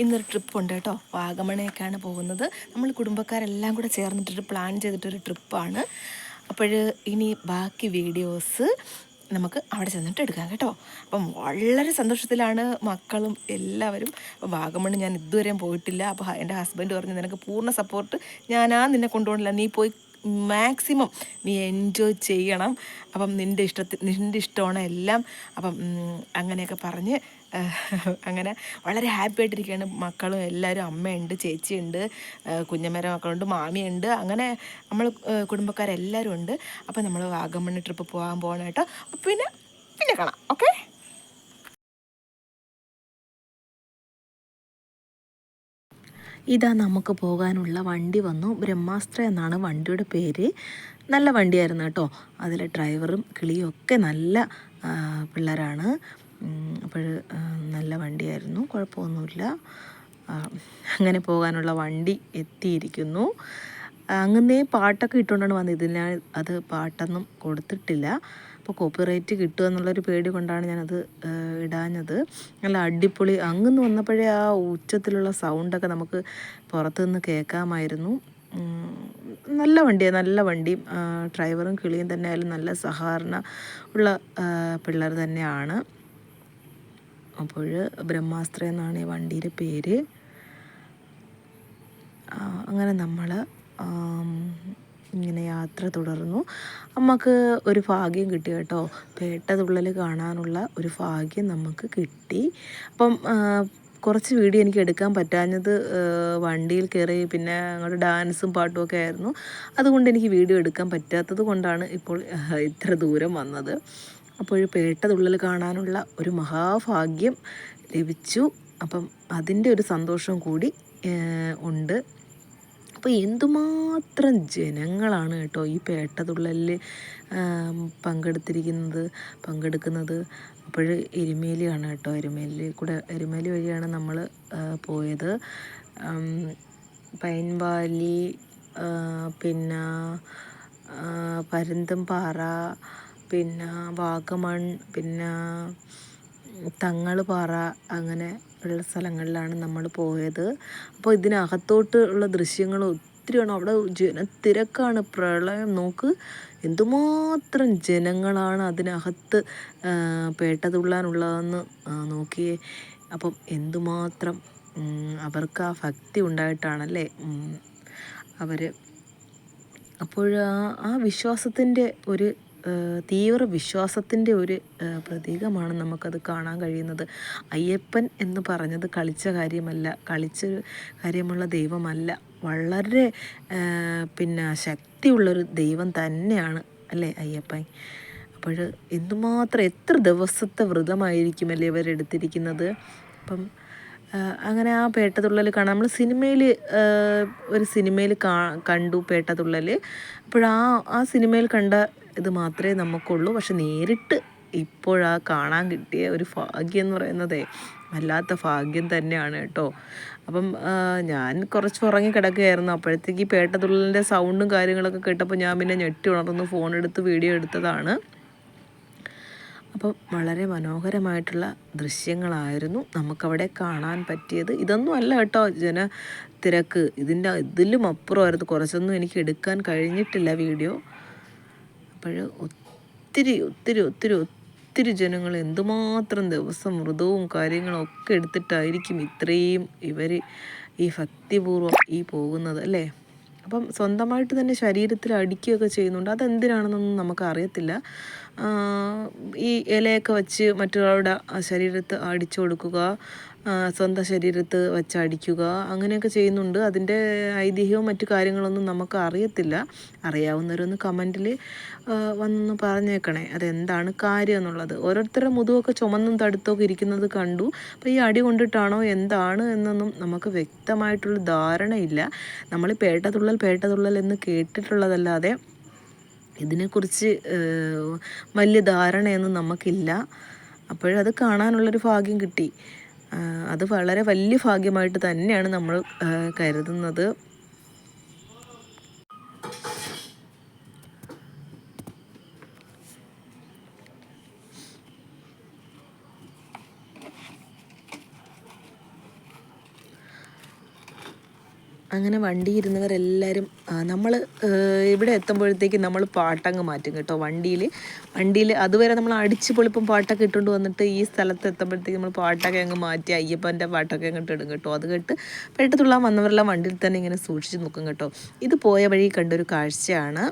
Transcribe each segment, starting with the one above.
ഇന്നൊരു ട്രിപ്പ് ഉണ്ട് കേട്ടോ. വാഗമണയൊക്കെയാണ് പോകുന്നത്. നമ്മൾ കുടുംബക്കാരെല്ലാം കൂടെ ചേർന്നിട്ടൊരു പ്ലാൻ ചെയ്തിട്ടൊരു ട്രിപ്പാണ് അപ്പോൾ ഇനി ബാക്കി വീഡിയോസ് നമുക്ക് അവിടെ ചെന്നിട്ട് എടുക്കാം കേട്ടോ. അപ്പം വളരെ സന്തോഷത്തിലാണ് മക്കളും എല്ലാവരും. അപ്പം വാഗമണ് ഞാൻ ഇതുവരെയും പോയിട്ടില്ല. അപ്പോൾ എന്റെ ഹസ്ബൻഡ് പറഞ്ഞു നിനക്ക് പൂർണ സപ്പോർട്ട് ഞാനാ നിന്നെ കൊണ്ടുപോകണില്ല. നീ പോയി മാക്സിമം നീ എൻജോയ് ചെയ്യണം. അപ്പം നിന്റെ ഇഷ്ടത്തിൽ നിന്റെ ഇഷ്ടമാണ് എല്ലാം. അപ്പം അങ്ങനെയൊക്കെ പറഞ്ഞ് അങ്ങനെ വളരെ ഹാപ്പി ആയിട്ടിരിക്കുകയാണ്. മക്കളും എല്ലാവരും അമ്മയുണ്ട് ചേച്ചിയുണ്ട് കുഞ്ഞമ്മേരെ മക്കളുണ്ട് മാമിയുണ്ട്. അങ്ങനെ നമ്മൾ കുടുംബക്കാരെല്ലാവരും ഉണ്ട്. അപ്പം നമ്മൾ വാഗമണ്ണി ട്രിപ്പ് പോകാൻ പോകണം കേട്ടോ. പിന്നെ പിന്നെ കാണാം. ഓക്കെ ഇതാ നമുക്ക് പോകാനുള്ള വണ്ടി വന്നു. ബ്രഹ്മാസ്ത്ര എന്നാണ് വണ്ടിയുടെ പേര്. നല്ല വണ്ടിയായിരുന്നു കേട്ടോ. അതിലെ ഡ്രൈവറും കിളിയും ഒക്കെ നല്ല പിള്ളേരാണ്. അപ്പോൾ നല്ല വണ്ടിയായിരുന്നു. കുഴപ്പമൊന്നുമില്ല. അങ്ങനെ പോകാനുള്ള വണ്ടി എത്തിയിരിക്കുന്നു. അങ്ങനെ പാട്ടൊക്കെ ഇട്ടുകൊണ്ടാണ് വന്നത്. ഇതിനാൽ അത് പാട്ടൊന്നും കൊടുത്തിട്ടില്ല. അപ്പോൾ കോപ്പിറൈറ്റ് കിട്ടുക എന്നുള്ളൊരു പേടി കൊണ്ടാണ് ഞാനത് ഇടാഞ്ഞത്. നല്ല അടിപൊളി. അങ്ങന്ന് വന്നപ്പോഴേ ആ ഉച്ചത്തിലുള്ള സൗണ്ടൊക്കെ നമുക്ക് പുറത്തുനിന്ന് കേൾക്കാമായിരുന്നു. നല്ല വണ്ടിയാണ് നല്ല വണ്ടി. ഡ്രൈവറും കിളിയും തന്നെ ആയാലും നല്ല സഹകരണ ഉള്ള പിള്ളേർ തന്നെയാണ്. അപ്പോൾ ബ്രഹ്മാസ്ത്ര എന്നാണ് ഈ വണ്ടിയുടെ പേര്. അങ്ങനെ നമ്മൾ ഇങ്ങനെ യാത്ര തുടർന്നു. നമുക്ക് ഒരു ഭാഗ്യം കിട്ടി കേട്ടോ. പേട്ടതുള്ളൽ കാണാനുള്ള ഒരു ഭാഗ്യം നമുക്ക് കിട്ടി. അപ്പം കുറച്ച് വീഡിയോ എനിക്ക് എടുക്കാൻ പറ്റാഞ്ഞത് വണ്ടിയിൽ കയറി പിന്നെ അങ്ങോട്ട് ഡാൻസും പാട്ടും ഒക്കെ ആയിരുന്നു. അതുകൊണ്ട് എനിക്ക് വീഡിയോ എടുക്കാൻ പറ്റാത്തത് കൊണ്ടാണ് ഇപ്പോൾ ഇത്ര ദൂരം വന്നത്. അപ്പോൾ പേട്ടതുള്ളൽ കാണാനുള്ള ഒരു മഹാഭാഗ്യം ലഭിച്ചു. അപ്പം അതിന്റെ ഒരു സന്തോഷം കൂടി ഉണ്ട്. അപ്പോൾ എന്തുമാത്രം ജനങ്ങളാണ് കേട്ടോ ഈ പേട്ടതുള്ളലിൽ പങ്കെടുത്തിരിക്കുന്നത് പങ്കെടുക്കുന്നത്? അപ്പോൾ എരുമേലിയാണ് കേട്ടോ എരുമേലി കൂടെ എരുമേലി വഴിയാണ് നമ്മൾ പോയത്. പൈൻവാലി പിന്നെ പരുന്തുംപാറ പിന്നെ വാഗമൺ പിന്നെ തങ്ങൾപാറ അങ്ങനെ ഉള്ള സ്ഥലങ്ങളിലാണ് നമ്മൾ പോയത്. അപ്പോൾ ഇതിനകത്തോട്ട് ഉള്ള ദൃശ്യങ്ങൾ ഒത്തിരിയാണ് അവിടെ ജനത്തിരക്കാണ് പ്രളയം. നോക്ക് എന്തുമാത്രം ജനങ്ങളാണ് അതിനകത്ത് പേട്ടതുള്ളാനുള്ളതെന്ന് നോക്കിയേ. അപ്പം എന്തുമാത്രം അവർക്ക് ആ ഭക്തി ഉണ്ടായിട്ടാണല്ലേ അവർ അപ്പോൾ ആ വിശ്വാസത്തിന്റെ ഒരു തീവ്ര വിശ്വാസത്തിന്റെ ഒരു പ്രതീകമാണ് നമുക്കത് കാണാൻ കഴിയുന്നത്. അയ്യപ്പൻ എന്ന് പറഞ്ഞത് കളിച്ച കാര്യമല്ല കളിച്ച കാര്യമുള്ള ദൈവമല്ല. വളരെ പിന്നെ ശക്തിയുള്ളൊരു ദൈവം തന്നെയാണ് അല്ലേ അയ്യപ്പൻ? അപ്പോൾ എന്തുമാത്രം എത്ര ദിവസത്തെ വ്രതമായിരിക്കും വ്രതമായിരിക്കുമല്ലേ ഇവരെടുത്തിരിക്കുന്നത്? അപ്പം അങ്ങനെ ആ പേട്ടതുള്ളൽ കാണാം. നമ്മൾ സിനിമയിൽ ഒരു സിനിമയിൽ കാ കണ്ടു പേട്ടതുള്ളൽ. അപ്പോൾ ആ ആ സിനിമയിൽ കണ്ട ഇത് മാത്രമേ നമുക്കുള്ളൂ. പക്ഷെ നേരിട്ട് ഇപ്പോഴാ കാണാൻ കിട്ടിയ ഒരു ഭാഗ്യം എന്ന് പറയുന്നതേ വല്ലാത്ത ഭാഗ്യം തന്നെയാണ് കേട്ടോ. അപ്പം ഞാൻ കുറച്ച് ഉറങ്ങി കിടക്കുകയായിരുന്നു. അപ്പോഴത്തേക്ക് പേട്ടതുള്ളലിന്റെ സൗണ്ടും കാര്യങ്ങളൊക്കെ കേട്ടപ്പോൾ ഞാൻ പിന്നെ ഞെട്ടി ഉണർന്ന്. ഫോൺ എടുത്ത് വീഡിയോ എടുത്തതാണ്. അപ്പം വളരെ മനോഹരമായിട്ടുള്ള ദൃശ്യങ്ങളായിരുന്നു നമുക്കവിടെ കാണാൻ പറ്റിയത്. ഇതൊന്നും അല്ല കേട്ടോ ജന തിരക്ക്. ഇതിന്റെ ഇതിലും അപ്പുറമായിരുന്നു. കുറച്ചൊന്നും എനിക്ക് എടുക്കാൻ കഴിഞ്ഞിട്ടില്ല വീഡിയോ അപ്പോൾ ഒത്തിരി ഒത്തിരി ഒത്തിരി ഒത്തിരി ജനങ്ങൾ എന്തുമാത്രം ദിവസം വ്രതവും കാര്യങ്ങളും ഒക്കെ എടുത്തിട്ടായിരിക്കും ഇത്രയും ഇവർ ഈ ഭക്തിപൂർവം ഈ പോകുന്നത് അല്ലേ? അപ്പം സ്വന്തമായിട്ട് തന്നെ ശരീരത്തിൽ അടിക്കുകയൊക്കെ ചെയ്യുന്നുണ്ട്. അതെന്തിനാണെന്നൊന്നും നമുക്കറിയത്തില്ല ഈ ഇലയൊക്കെ വെച്ച് മറ്റൊരാളുടെ ശരീരത്ത് അടിച്ചു കൊടുക്കുക സ്വന്തം ശരീരത്ത് വെച്ച് അങ്ങനെയൊക്കെ ചെയ്യുന്നുണ്ട്. അതിന്റെ ഐതിഹ്യവും മറ്റു കാര്യങ്ങളൊന്നും നമുക്ക് അറിയത്തില്ല. അറിയാവുന്നവരൊന്ന് കമന്റിൽ വന്ന് പറഞ്ഞേക്കണേ. അതെന്താണ് കാര്യം എന്നുള്ളത്. ഓരോരുത്തരുടെ മുതുവൊക്കെ ചുമന്നും തടുത്തൊക്കെ ഇരിക്കുന്നത് കണ്ടു. അപ്പോൾ ഈ അടി കൊണ്ടിട്ടാണോ എന്താണ് എന്നൊന്നും നമുക്ക് വ്യക്തമായിട്ടുള്ള ധാരണയില്ല. നമ്മൾ പേട്ടതുള്ളൽ പേട്ടതുള്ളൽ എന്ന് കേട്ടിട്ടുള്ളതല്ലാതെ ഇതിനെക്കുറിച്ച് വലിയ ധാരണയൊന്നും നമുക്കില്ല. അപ്പോഴത് കാണാനുള്ളൊരു ഭാഗ്യം കിട്ടി. അത് വളരെ വലിയ ഭാഗ്യമായിട്ട് തന്നെയാണ് നമ്മൾ കരുതുന്നത്. അങ്ങനെ വണ്ടി ഇരുന്നവരെല്ലാവരും നമ്മൾ ഇവിടെ എത്തുമ്പോഴത്തേക്ക് നമ്മൾ പാട്ടങ്ങ് മാറ്റും കേട്ടോ വണ്ടിയിൽ വണ്ടിയിൽ അതുവരെ നമ്മൾ അടിച്ച് പൊളിപ്പം പാട്ടൊക്കെ ഇട്ടുകൊണ്ട് വന്നിട്ട് ഈ സ്ഥലത്ത് എത്തുമ്പോഴത്തേക്ക് നമ്മൾ പാട്ടൊക്കെ അങ്ങ് മാറ്റി അയ്യപ്പന്റെ പാട്ടൊക്കെ അങ്ങോട്ട് ഇടും കേട്ടോ. അത് കേട്ട് പെട്ടത്തുള്ള വന്നവരെല്ലാം വണ്ടിയിൽ തന്നെ ഇങ്ങനെ സൂക്ഷിച്ച് നോക്കും കേട്ടോ. ഇത് പോയ വഴി കണ്ടൊരു കാഴ്ചയാണ്.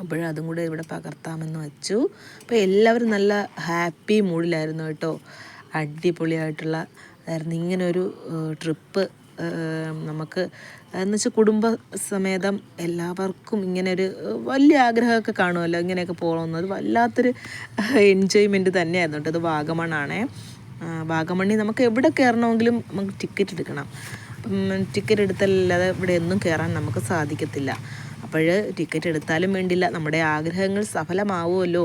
അപ്പോഴതും കൂടെ ഇവിടെ പകർത്താമെന്ന് വെച്ചു. അപ്പോൾ എല്ലാവരും നല്ല ഹാപ്പി മൂഡിലായിരുന്നു കേട്ടോ. അടിപൊളിയായിട്ടുള്ള ആയിരുന്നു ഇങ്ങനെ ഒരു ട്രിപ്പ് നമുക്ക് എന്ന് വെച്ചാൽ കുടുംബ സമേതം എല്ലാവർക്കും ഇങ്ങനെ ഒരു വലിയ ആഗ്രഹമൊക്കെ കാണുമല്ലോ ഇങ്ങനെയൊക്കെ പോകണമെന്നത് വല്ലാത്തൊരു എൻജോയ്മെന്റ് തന്നെയായിരുന്നു കേട്ടോ. അത് വാഗമണാണേ വാഗമണ്ണി നമുക്ക് എവിടെ കയറണമെങ്കിലും നമുക്ക് ടിക്കറ്റ് എടുക്കണം. ടിക്കറ്റ് എടുത്തല്ലാതെ ഇവിടെ ഒന്നും കയറാൻ നമുക്ക് സാധിക്കത്തില്ല. അപ്പോൾ ടിക്കറ്റ് എടുത്താലും വേണ്ടില്ല. നമ്മുടെ ആഗ്രഹങ്ങൾ സഫലമാവുമല്ലോ.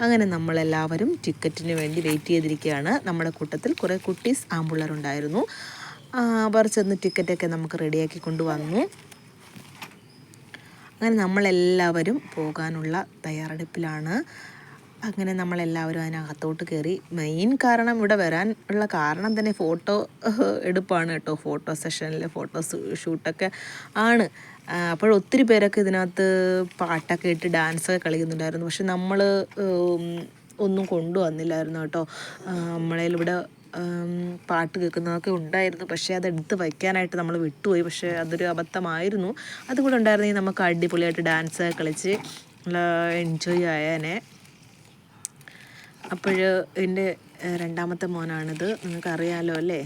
അങ്ങനെ നമ്മളെല്ലാവരും ടിക്കറ്റിന് വേണ്ടി വെയിറ്റ് ചെയ്തിരിക്കുകയാണ്. നമ്മുടെ കൂട്ടത്തിൽ കുറേ കുട്ടീസ് ആമ്പിള്ളേരുണ്ടായിരുന്നു അവർ ചെന്ന് ടിക്കറ്റൊക്കെ നമുക്ക് റെഡിയാക്കി കൊണ്ടുവന്നു. അങ്ങനെ നമ്മളെല്ലാവരും പോകാനുള്ള തയ്യാറെടുപ്പിലാണ്. അങ്ങനെ നമ്മളെല്ലാവരും അതിനകത്തോട്ട് കയറി. മെയിൻ കാരണം ഇവിടെ വരാൻ ഉള്ള കാരണം തന്നെ ഫോട്ടോ എടുപ്പാണ് കേട്ടോ. ഫോട്ടോ സെഷനിലെ ഫോട്ടോ ഷൂട്ടൊക്കെ ആണ്. അപ്പോൾ ഒത്തിരി പേരൊക്കെ ഇതിനകത്ത് പാട്ടൊക്കെ ഇട്ട് ഡാൻസൊക്കെ കളിക്കുന്നുണ്ടായിരുന്നു. പക്ഷെ നമ്മൾ ഒന്നും കൊണ്ടുവന്നില്ലായിരുന്നു കേട്ടോ. നമ്മളതിലിവിടെ പാട്ട് കേൾക്കുന്നതൊക്കെ ഉണ്ടായിരുന്നു. പക്ഷേ അത് എടുത്ത് വയ്ക്കാനായിട്ട് നമ്മൾ വിട്ടുപോയി. പക്ഷേ അതൊരു അബദ്ധമായിരുന്നു. അതുകൂടെ ഉണ്ടായിരുന്നെങ്കിൽ നമുക്ക് അടിപൊളിയായിട്ട് ഡാൻസ് കളിച്ച് എൻജോയ് ആയേനെ. അപ്പോൾ എന്റെ രണ്ടാമത്തെ മോനാണിത്. നിങ്ങൾക്കറിയാലോ അല്ലേ?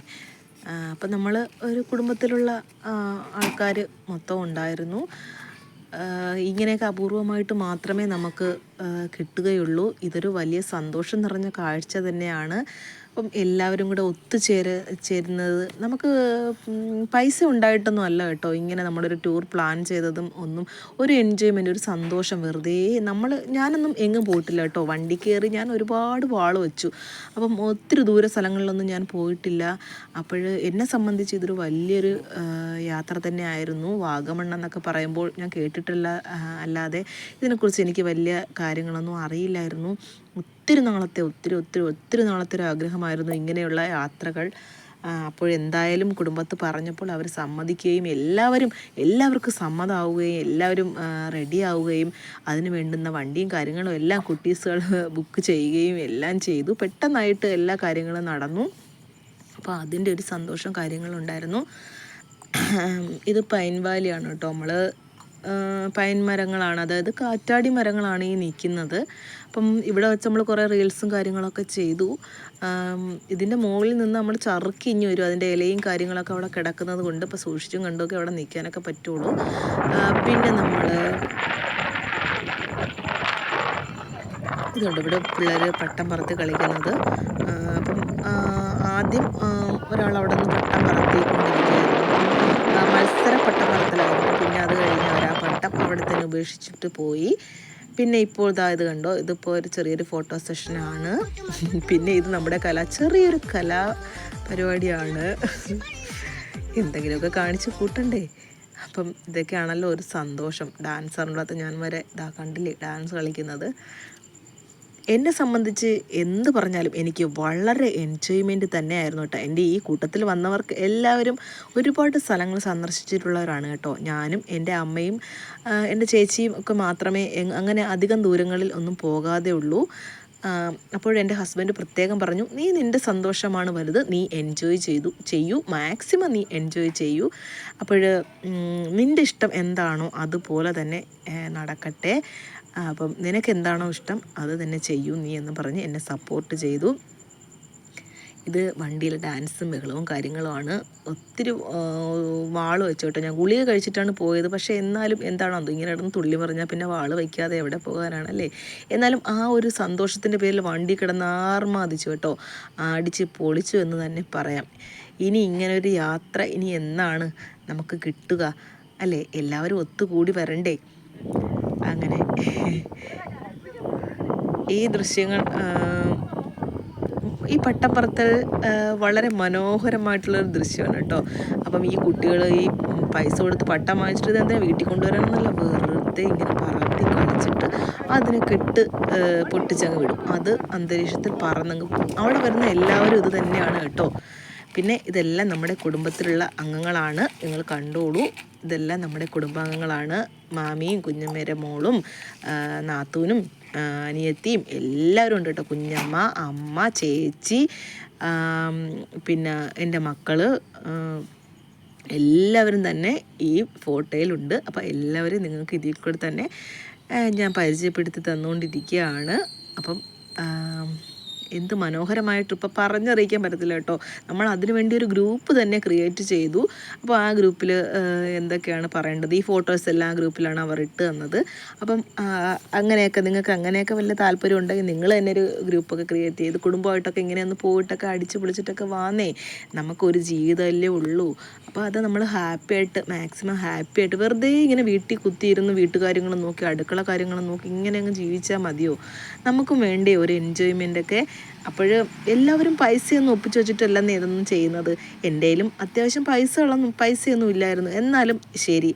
അപ്പം നമ്മൾ ഒരു കുടുംബത്തിലുള്ള ആൾക്കാർ മൊത്തം ഉണ്ടായിരുന്നു. ഇങ്ങനെയൊക്കെ അപൂർവമായിട്ട് മാത്രമേ നമുക്ക് കിട്ടുകയുള്ളൂ. ഇതൊരു വലിയ സന്തോഷം നിറഞ്ഞ കാഴ്ച തന്നെയാണ്. അപ്പം എല്ലാവരും കൂടെ ഒത്തുചേര് ചേരുന്നത് നമുക്ക് പൈസ ഉണ്ടായിട്ടൊന്നും അല്ല കേട്ടോ. ഇങ്ങനെ നമ്മളൊരു ടൂർ പ്ലാൻ ചെയ്തതും ഒന്നും ഒരു എൻജോയ്മെന്റ് ഒരു സന്തോഷം വെറുതെ നമ്മൾ ഞാനൊന്നും എങ്ങും പോയിട്ടില്ല കേട്ടോ. വണ്ടി കയറി ഞാൻ ഒരുപാട് വാൾ വെച്ചു. അപ്പം ഒത്തിരി ദൂര സ്ഥലങ്ങളിലൊന്നും ഞാൻ പോയിട്ടില്ല. അപ്പോൾ എന്നെ സംബന്ധിച്ച് ഇതൊരു വലിയൊരു യാത്ര തന്നെ ആയിരുന്നു വാഗമൺ എന്നൊക്കെ പറയുമ്പോൾ ഞാൻ കേട്ടിട്ടില്ല അല്ലാതെ ഇതിനെക്കുറിച്ച് എനിക്ക് വലിയ കാര്യങ്ങളൊന്നും അറിയില്ലായിരുന്നു. ഒത്തിരി നാളത്തെ ഒത്തിരി ഒത്തിരി ഒത്തിരി നാളത്തെ ഒരു ആഗ്രഹമായിരുന്നു ഇങ്ങനെയുള്ള യാത്രകൾ. അപ്പോഴെന്തായാലും കുടുംബത്ത് പറഞ്ഞപ്പോൾ അവർ സമ്മതിക്കുകയും എല്ലാവരും എല്ലാവർക്കും സമ്മതമാവുകയും എല്ലാവരും റെഡി ആവുകയും അതിന് വേണ്ടുന്ന വണ്ടിയും കാര്യങ്ങളും എല്ലാം കുട്ടീസുകൾ ബുക്ക് ചെയ്യുകയും എല്ലാം ചെയ്തു. പെട്ടെന്നായിട്ട് എല്ലാ കാര്യങ്ങളും നടന്നു. അപ്പോൾ അതിന്റെ ഒരു സന്തോഷം കാര്യങ്ങളുണ്ടായിരുന്നു. ഇത് പൈൻ വാലിയാണ് കേട്ടോ. നമ്മൾ പൈൻ മരങ്ങളാണ് അതായത് കാറ്റാടി മരങ്ങളാണ് ഈ നിൽക്കുന്നത് അപ്പം ഇവിടെ വെച്ച് നമ്മൾ കുറേ റീൽസും കാര്യങ്ങളൊക്കെ ചെയ്തു. ഇതിന്റെ മുകളിൽ നിന്ന് നമ്മൾ ചറുക്കിഞ്ഞ് വരും. അതിന്റെ ഇലയും കാര്യങ്ങളൊക്കെ അവിടെ കിടക്കുന്നത് കൊണ്ട് ഇപ്പോൾ സൂക്ഷിച്ചും കണ്ടുമൊക്കെ അവിടെ നിൽക്കാനൊക്കെ പറ്റുള്ളൂ. പിന്നെ നമ്മൾ ഇതുണ്ട്. ഇവിടെ പിള്ളേർ പട്ടം പറത്തി കളിക്കുന്നത്. അപ്പം ആദ്യം ഒരാൾ അവിടെ നിന്ന് പട്ടം പറത്തിക്കൊണ്ടിരിക്കുകയായിരുന്നു മത്സര പട്ടം പറത്തലായിരുന്നു പിന്നെ അത് കഴിഞ്ഞ് അവർ ആ പട്ടം അവിടെ തന്നെ ഉപേക്ഷിച്ചിട്ട് പോയി. പിന്നെ ഇപ്പോൾ ഇതാ ഇത് കണ്ടോ? ഇതിപ്പോൾ ഒരു ചെറിയൊരു ഫോട്ടോ സെഷനാണ് പിന്നെ ഇത് നമ്മുടെ കല ചെറിയൊരു കലാ പരിപാടിയാണ്. എന്തെങ്കിലുമൊക്കെ കാണിച്ച് കൂട്ടണ്ടേ? അപ്പം ഇതൊക്കെയാണല്ലോ ഒരു സന്തോഷം. ഡാൻസറിന്റെ ഞാൻ വരെ ഇതാ കണ്ടില്ലേ ഡാൻസ് കളിക്കുന്നത്. എന്നെ സംബന്ധിച്ച് എന്ത് പറഞ്ഞാലും എനിക്ക് വളരെ എൻജോയ്മെന്റ് തന്നെയായിരുന്നു കേട്ടോ. എന്റെ ഈ കൂട്ടത്തിൽ വന്നവർക്ക് എല്ലാവരും ഒരുപാട് സ്ഥലങ്ങൾ സന്ദർശിച്ചിട്ടുള്ളവരാണ് കേട്ടോ. ഞാനും എന്റെ അമ്മയും എന്റെ ചേച്ചിയും ഒക്കെ മാത്രമേ അങ്ങനെ അധികം ദൂരങ്ങളിൽ ഒന്നും പോകാതെ ഉള്ളൂ. അപ്പോഴെന്റെ ഹസ്ബൻഡ് പ്രത്യേകം പറഞ്ഞു നീ നിന്റെ സന്തോഷമാണ് വലുത് നീ എൻജോയ് ചെയ്തു ചെയ്യൂ മാക്സിമം നീ എൻജോയ് ചെയ്യൂ. അപ്പോൾ നിന്റെ ഇഷ്ടം എന്താണോ അതുപോലെ തന്നെ നടക്കട്ടെ. അപ്പം നിനക്ക് എന്താണോ ഇഷ്ടം അത് തന്നെ ചെയ്യൂ നീ എന്ന് പറഞ്ഞ് എന്നെ സപ്പോർട്ട് ചെയ്തു. ഇത് വണ്ടിയിൽ ഡാൻസും ബഹളവും കാര്യങ്ങളുമാണ്. ഒത്തിരി വാൾ വെച്ചോട്ടെ. ഞാൻ ഗുളിക കഴിച്ചിട്ടാണ് പോയത്. പക്ഷേ എന്നാലും എന്താണോ അത് ഇങ്ങനെ ഇടന്ന് തുള്ളി പറഞ്ഞാൽ പിന്നെ വാൾ വയ്ക്കാതെ എവിടെ പോകാനാണല്ലേ? എന്നാലും ആ ഒരു സന്തോഷത്തിന്റെ പേരിൽ വണ്ടി കിടന്ന് ആർമാദിച്ചു കേട്ടോ. അടിച്ച് പൊളിച്ചു എന്ന് തന്നെ പറയാം. ഇനി ഇങ്ങനെ ഒരു യാത്ര ഇനി എന്നാണ് നമുക്ക് കിട്ടുക? അല്ലേ? എല്ലാവരും ഒത്തുകൂടി വരണ്ടേ? അങ്ങനെ. ഈ ദൃശ്യങ്ങൾ ഈ പട്ടപ്പറത്തൽ വളരെ മനോഹരമായിട്ടുള്ളൊരു ദൃശ്യമാണ് കേട്ടോ. അപ്പം ഈ കുട്ടികൾ ഈ പൈസ കൊടുത്ത് പട്ടം വാങ്ങിച്ചിട്ട് എന്താ വീട്ടിൽ കൊണ്ടുവരാനൊന്നല്ല വെറുതെ ഇങ്ങനെ പറത്തി കളിച്ചിട്ട് അതിനെ കെട്ട് പൊട്ടിച്ചങ്ങ് വിടും. അത് അന്തരീക്ഷത്തിൽ പറന്നങ്ങ് അവിടെ വരുന്ന എല്ലാവരും ഇത് തന്നെയാണ് കേട്ടോ. പിന്നെ ഇതെല്ലാം നമ്മുടെ കുടുംബത്തിലുള്ള അംഗങ്ങളാണ്. നിങ്ങൾ കണ്ടോളൂ. ഇതെല്ലാം നമ്മുടെ കുടുംബാംഗങ്ങളാണ്. മാമിയും കുഞ്ഞമ്മേരെ മോളും നാത്തൂനും അനിയത്തിയും എല്ലാവരും ഉണ്ട് കേട്ടോ. കുഞ്ഞമ്മ അമ്മ ചേച്ചി പിന്നെ എന്റെ മക്കൾ എല്ലാവരും തന്നെ ഈ ഫോട്ടോയിലുണ്ട്. അപ്പോൾ എല്ലാവരും നിങ്ങൾക്ക് ഇതിൽ കൂടെ തന്നെ ഞാൻ പരിചയപ്പെടുത്തി തന്നുകൊണ്ടിരിക്കുകയാണ്. അപ്പം എന്ത് മനോഹരമായിട്ട് ഇപ്പോൾ പറഞ്ഞറിയിക്കാൻ പറ്റത്തില്ല കേട്ടോ. നമ്മൾ അതിനു വേണ്ടി ഒരു ഗ്രൂപ്പ് തന്നെ ക്രിയേറ്റ് ചെയ്തു. അപ്പോൾ ആ ഗ്രൂപ്പിൽ എന്തൊക്കെയാണ് പറയേണ്ടത്? ഈ ഫോട്ടോസ് എല്ലാം ഗ്രൂപ്പിലാണ് അവർ ഇട്ട് തന്നത്. അപ്പം അങ്ങനെയൊക്കെ നിങ്ങൾക്ക് അങ്ങനെയൊക്കെ വലിയ താല്പര്യം ഉണ്ടെങ്കിൽ നിങ്ങൾ തന്നെ ഒരു ഗ്രൂപ്പൊക്കെ ക്രിയേറ്റ് ചെയ്ത് കുടുംബമായിട്ടൊക്കെ ഇങ്ങനെ ഒന്ന് പോയിട്ടൊക്കെ അടിച്ച് പൊളിച്ചിട്ടൊക്കെ വാന്നേ. നമുക്കൊരു ജീവിതമല്ലേ ഉള്ളൂ. അപ്പോൾ അത് നമ്മൾ ഹാപ്പി ആയിട്ട് മാക്സിമം ഹാപ്പി ആയിട്ട് വെറുതെ ഇങ്ങനെ വീട്ടിൽ കുത്തിയിരുന്ന് വീട്ടുകാര്യങ്ങളും നോക്കി അടുക്കള കാര്യങ്ങളും നോക്കി ഇങ്ങനെ അങ്ങ് ജീവിച്ചാൽ മതിയോ? നമുക്കും വേണ്ടേ ഒരു എൻജോയ്മെന്റ് ഒക്കെ അപ്പോൾ എല്ലാവരും പൈസയൊന്നും ഒപ്പിച്ച് വെച്ചിട്ടല്ലെന്ന് ഇതൊന്നും ചെയ്യുന്നത്. എന്റെയിലും അത്യാവശ്യം പൈസകളൊന്നും പൈസയൊന്നും ഇല്ലായിരുന്നു. എന്നാലും ശരി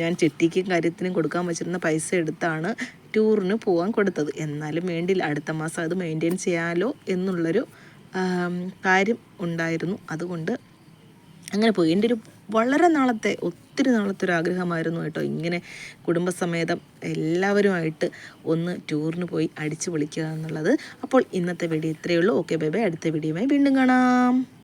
ഞാൻ ചെട്ടിക്കും കാര്യത്തിനും കൊടുക്കാൻ വെച്ചിരുന്ന പൈസ എടുത്താണ് ടൂറിന് പോകാൻ കൊടുത്തത്. എന്നാലും വേണ്ടിയില്ല അടുത്ത മാസം അത് മെയിന്റെയിൻ ചെയ്യാലോ എന്നുള്ളൊരു കാര്യം ഉണ്ടായിരുന്നു. അതുകൊണ്ട് അങ്ങനെ പോയി എന്റെ ഒരു വളരെ നാളത്തെ ഒത്തിരി നാളത്തെ ഒരു ആഗ്രഹമായിരുന്നു കേട്ടോ. ഇങ്ങനെ കുടുംബസമേതം എല്ലാവരുമായിട്ട് ഒന്ന് ടൂറിന് പോയി അടിച്ചു പൊളിക്കുക എന്നുള്ളത്. അപ്പോൾ ഇന്നത്തെ വീഡിയോ ഇത്രയേ ഉള്ളൂ. Okay bye bye. അടുത്ത വീഡിയോയുമായി വീണ്ടും കാണാം.